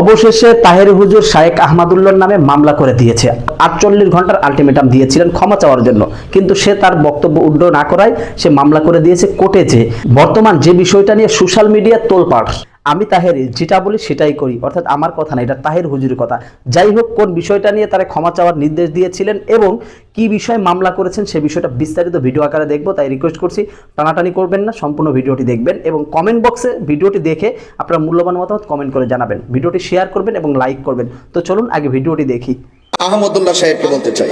অবশেষে তাহের হুজুর শায়েক আহমাদুল্লার নামে মামলা করে দিয়েছে। আটচল্লিশ ঘণ্টার আলটিমেটাম দিয়েছিলেন ক্ষমা চাওয়ার জন্য। কিন্তু সে তার বক্তব্য উড্ড না করায় সে মামলা করে দিয়েছে কোর্টে যে বর্তমান যে বিষয়টা নিয়ে সোশ্যাল মিডিয়া তোলপাড়। আমি তাহের যেটা বলি সেটাই করি। অর্থাৎ আমার কথা না, এটা তাহের হুজুরের কথা। যাই হোক, কোন বিষয়টা নিয়ে তারা ক্ষমা চাওয়ার নির্দেশ দিয়েছিলেন এবং কি বিষয়ে মামলা করেছেন সে বিষয়টা বিস্তারিত ভিডিও আকারে দেখব, তাই রিকোয়েস্ট করছি, টানাটানি করবেন না, সম্পূর্ণ ভিডিওটি দেখবেন এবং কমেন্ট বক্সে ভিডিওটি দেখে আপনার মূল্যবান মতামত কমেন্ট করে জানাবেন। ভিডিওটি শেয়ার করবেন এবং লাইক করবেন। তো চলুন আগে ভিডিওটি দেখি। আহমদুল্লাহ সাহেবকে বলতে চাই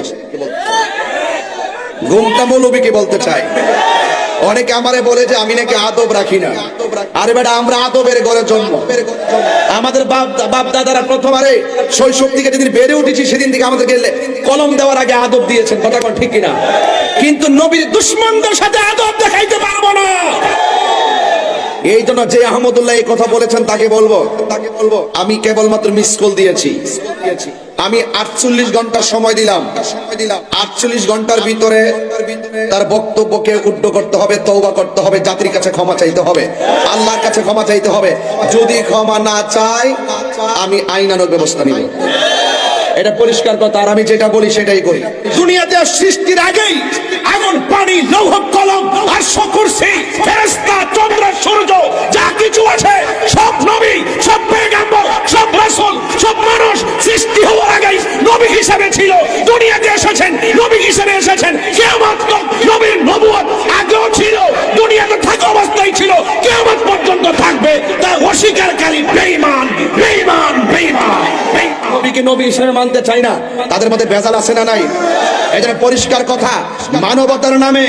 গুমটা মৌলবীকে বলতে চাই অনেকে আমারে বলে যে আমি নাকি আদব রাখি না। আরে বেটা, আমরা আদবের ঘরে জন্ম। আমাদের বাপ বাপ দাদারা প্রথমারে শৈশব থেকে যেদিন বেড়ে উঠেছি, সেদিন থেকে আমাদেরকে কলম দেওয়ার আগে আদব দিয়েছেন। কথা কোন ঠিক কিনা? কিন্তু নবীর দুশ্মনদের সাথে আদব দেখাইতে পারব না। এই জন্য যে আহমদুল্লাহ এই কথা বলেছেন, তাকে বলব তাকে বলব, আমি কেবলমাত্র মিস কল দিয়েছি। আমি আটচল্লিশ ঘণ্টা সময় দিলাম। আটচল্লিশ ঘণ্টার ভিতরে তার বক্তব্যকে উড্ড করতে হবে তৌবা করতে হবে, জাতির কাছে ক্ষমা চাইতে হবে, আল্লাহর কাছে ক্ষমা চাইতে হবে। যদি ক্ষমা না চাই, আমি আইনানুক ব্যবস্থা নিব। এটা পরিষ্কার কথা, আর আমি যেটা বলি সেটাই করি। দুনিয়াতে সৃষ্টির আগেই আগুন, পানি, লৌহ, কলম আর সকরসি ফেরেশতা, চন্দ্র, সূর্য, যা কিছু আছে অস্বীকারী নবীকে নবী হিসেবে মানতে চাই না? তাদের মধ্যে আছে না নাই? পরিষ্কার কথা, মানবতার নামে,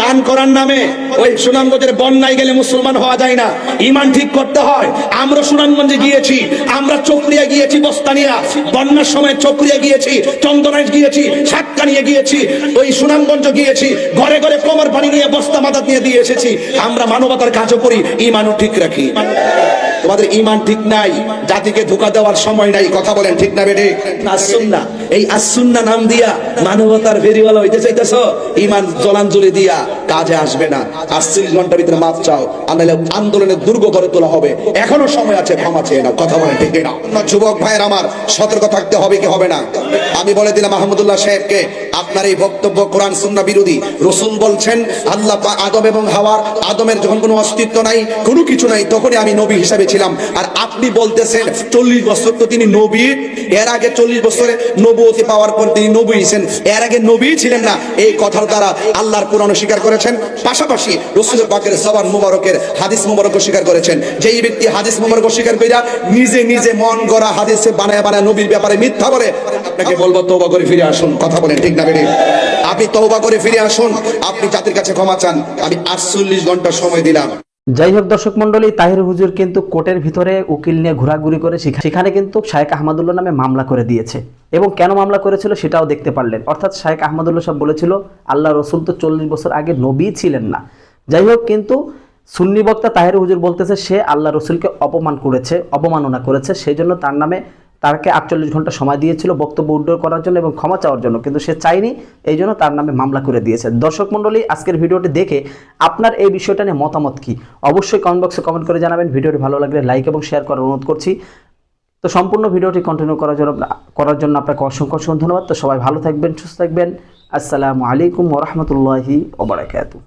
দান করার নামে, ওই সুনামগঞ্জের বন্যায় গেলে মুসলমান হওয়া যায় না। ইমান ঠিক করতে হয়। আমরা সুনামগঞ্জে গিয়েছি, আমরা চক্রিয়া গিয়েছি, বস্তানিয়া। বন্যার সময় চক্রিয়া গিয়েছি, চন্দনাইশ গিয়েছি সাতকানিয়ে গিয়েছি, ওই সুনামগঞ্জ গিয়েছি, ঘরে ঘরে কোমর পানি নিয়ে, বস্তা মাথাত নিয়ে দিয়ে এসেছি। আমরা মানবতার কাজও করি ইমানও ঠিক রাখি। তোমাদের ইমান ঠিক নাই, জাতিকে ধোকা দেওয়ার সময় নাই, কথা বলেন ঠিক না বেটে আসুন্না এই আসুন্না নাম দিয়া মানবতার ফেরিওয়ালা হইতে চাইতেছ? ইমান জলাঞ্জলি দিয়া। কাজে আসবে না। আটচল্লিশ ঘণ্টার ভিতরে মাপ চাও। আনালে আন্দোলনের দুর্গ করে তোলা হবে। এখনও সময় আছে ক্ষমা চেয়ে নাও। কথা বলেন ঠিক না না, যুবক ভাইয়ের আমার সতর্ক থাকতে হবে কি হবে না? আমি বলে দিলাম মাহমুদুল্লাহ সাহেবকে আপনার এই বক্তব্য কোরআন সুন্না বিরোধী। রসুল বলছেন আল্লাহ আদম এবং হাওয়ার আদমের যখন কোনো অস্তিত্ব নাই কোনো কিছু নাই তখনই আমি নবী হিসাবে ছিলাম। আর আপনি বলতেছেন চল্লিশ বছর তো তিনি নবী। এর আগে চল্লিশ বছরে নবুয়তি পাওয়ার পর তিনি নবী ছিলেন। এর আগে নবী ছিলেন না। এই কথার দ্বারা আল্লাহর কোরআন স্বীকার করেছেন। পাশাপাশি রসুল পাকের সবার মুবারকের হাদিস মুবারক স্বীকার করেছেন। যেই ব্যক্তি হাদিস মুবারক স্বীকার কইরা নিজে নিজে মন গড়া হাদিসে বানায় বানায় নবীর ব্যাপারে মিথ্যা বলে, আপনাকে বলব, তওবা করে ফিরে আসুন। কথা বলেন ঠিক না বেরিয়ে আপনি তওবা করে ফিরে আসুন। আপনি জাতির কাছে ক্ষমা চান। আমি আটচল্লিশ ঘণ্টা সময় দিলাম। যাই হোক দর্শক মন্ডলী তাহির হুজুর কিন্তু কোর্টের ভিতরে উকিল নিয়ে ঘোরাঘুরি করে সেখা- সেখানে কিন্তু শায়েক আহমদুল্লাহ নামে মামলা করে দিয়েছে। এবং কেন মামলা করেছিল সেটাও দেখতে পারলেন। অর্থাৎ শায়েক আহমদুল্লাহ সব বলেছিল, আল্লাহ রসুল তো চল্লিশ বছর আগে নবী ছিলেন না। যাই হোক, কিন্তু সুন্নি বক্তা তাহের হুজুর বলতেছে, সে আল্লাহ রসুলকে অপমান করেছে, অবমাননা করেছে, সেই জন্য তার নামে তাকে আটচল্লিশ ঘণ্টা সময় দিয়েছিল বক্তব্য উদ্ধার করার জন্য এবং ক্ষমা চাওয়ার জন্য, কিন্তু সে চাইনি এই জন্য তার নামে মামলা করে দিয়েছে। দর্শক মণ্ডলী, আজকের ভিডিওটি দেখে আপনার এই বিষয়টা নিয়ে মতামত কি? অবশ্যই কমেন্ট বক্সে কমেন্ট করে জানাবেন। ভিডিওটি ভালো লাগলে লাইক এবং শেয়ার করার অনুরোধ করছি। তো সম্পূর্ণ ভিডিওটি কন্টিনিউ করার জন্য করার জন্য আপনাকে অসংখ্য অসংখ্য ধন্যবাদ। তো সবাই ভালো থাকবেন, সুস্থ থাকবেন। আসসালামু আলাইকুম ওরহমতুল্লাহি ওবরাকাতু